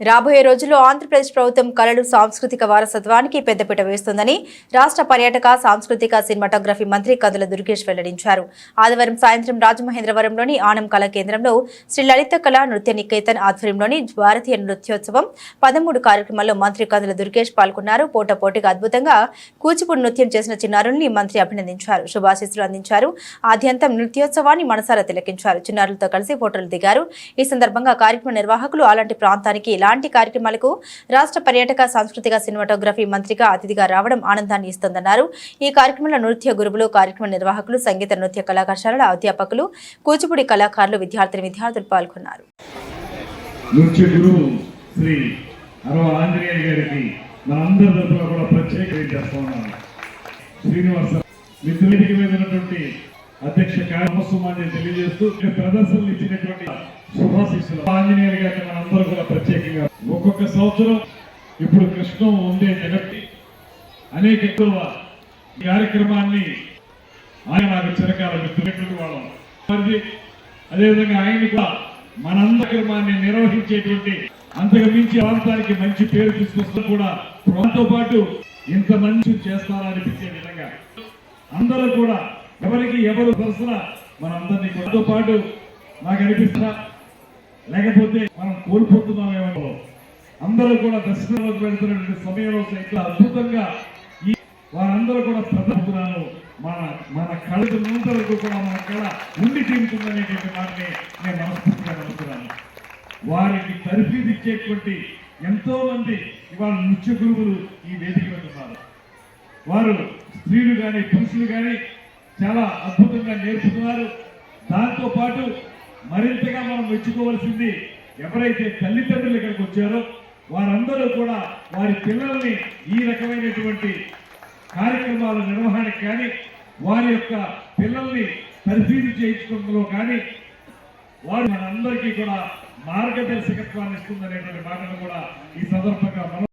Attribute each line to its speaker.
Speaker 1: రాబోయే రోజుల్లో ఆంధ్రప్రదేశ్ ప్రభుత్వం కళలు సాంస్కృతిక వారసత్వానికి పెద్దపీట వేస్తుందని రాష్ట్ర పర్యాటక సాంస్కృతిక సినిమాటోగ్రఫీ మంత్రి కందుల దుర్గేష్ వెల్లడించారు. ఆదివారం సాయంత్రం రాజమహేంద్రవరంలోని ఆనం కళా కేంద్రంలో శ్రీ లలిత కళా నృత్య నికేతన్ ఆధ్వర్యంలోని భారతీయ నృత్యోత్సవం పదమూడు కార్యక్రమాల్లో మంత్రి కందుల దుర్గేష్ పాల్గొన్నారు. పోటాపోటీగా అద్భుతంగా కూచిపూడి నృత్యం చేసిన చిన్నారుల్ని మంత్రి అభినందించారు. శుభాశీస్సులు అందించారు. ఆద్యంతం నృత్యోత్సవాన్ని మనసారా తిలకించారు. చిన్నారులతో కలిసి ఫోటోలు దిగారు. ఈ సందర్భంగా కార్యక్రమ నిర్వాహకులు అలాంటి ప్రాంతానికి ఇలా ఇలాంటి కార్యక్రమాలకు రాష్ట్ర పర్యాటక సాంస్కృతిక సినిమాటోగ్రఫీ మంత్రిగా అతిథిగా రావడం ఆనందాన్ని ఇస్తుందన్నారు. ఈ కార్యక్రమంలో నృత్య గురువులు కార్యక్రమ నిర్వాహకులు సంగీత నృత్య కళాకాశాలల అధ్యాపకులు కూచిపూడి కళాకారులు విద్యార్థిని విద్యార్థులు పాల్గొన్నారు.
Speaker 2: నృత్య గురువు శ్రీ అరవ ఆంజనేయ గారికి మనందరి తరఫున కూడా ప్రత్యేక చేస్తా ఉన్నాను శ్రీనివాస మిత్రులకి మీద అధ్యక్ష కార్యక్రమాన్ని తెలియజేస్తూ ప్రదర్శనలు ఇచ్చినటువంటి శుభాశిస్సులు. ఆంజనేయులు గారిని మనందరూ కూడా ప్రత్యేక ఒక్కొక్క సంవత్సరం ఇప్పుడు కృష్ణం ఉండే జగత్తి అనేక ఎక్కువ ఈ కార్యక్రమాన్ని ఆయన నాకు చిరకాల మిత్రులు వాళ్ళం అదేవిధంగా ఆయన కూడా మనందరి నిర్వహించేటువంటి అంతకు మించి ప్రాంతానికి మంచి పేరు తీసుకొస్తూ కూడా ప్రాంతంతో పాటు ఇంత మంచి చేస్తారనిపించే విధంగా అందరూ కూడా ఎవరికి ఎవరు దర్శన మనందరినీ కూడా పాటు నాకు అనిపిస్తున్నా లేకపోతే మనం కోల్పోతున్నామేమో అందరూ కూడా దర్శనంలోకి వెళ్తున్నటువంటి సమయంలో సైతం అద్భుతంగా ఈ వారందరూ కూడా ప్రదర్శనాలు మన మన కళకు నూతలకు కూడా మన కళ ఉండి తీరుతుందనేటువంటి మాటని నేను మనస్ఫూర్తిగా నమ్ముతున్నాను. వారికి పరిస్థితి ఇచ్చేటువంటి ఎంతో మంది ఇవాళ నృత్య గురువులు ఈ వేదిక మీద ఉన్నారు. వారు స్త్రీలు కానీ పురుషులు కానీ చాలా అద్భుతంగా నేర్పుతున్నారు. దాంతో పాటు మరింతగా మనం మెచ్చుకోవాల్సింది ఎవరైతే తల్లిదండ్రులు ఇక్కడికి వచ్చారో వారందరూ కూడా వారి పిల్లల్ని ఈ రకమైనటువంటి కార్యక్రమాల నిర్వహణకి కానీ వారి యొక్క పిల్లల్ని పరిశీలి చేయించుకోవడంలో కానీ వారు మనందరికీ కూడా మార్గదర్శకత్వాన్ని ఇస్తుందనేటువంటి మాటను కూడా ఈ సందర్భంగా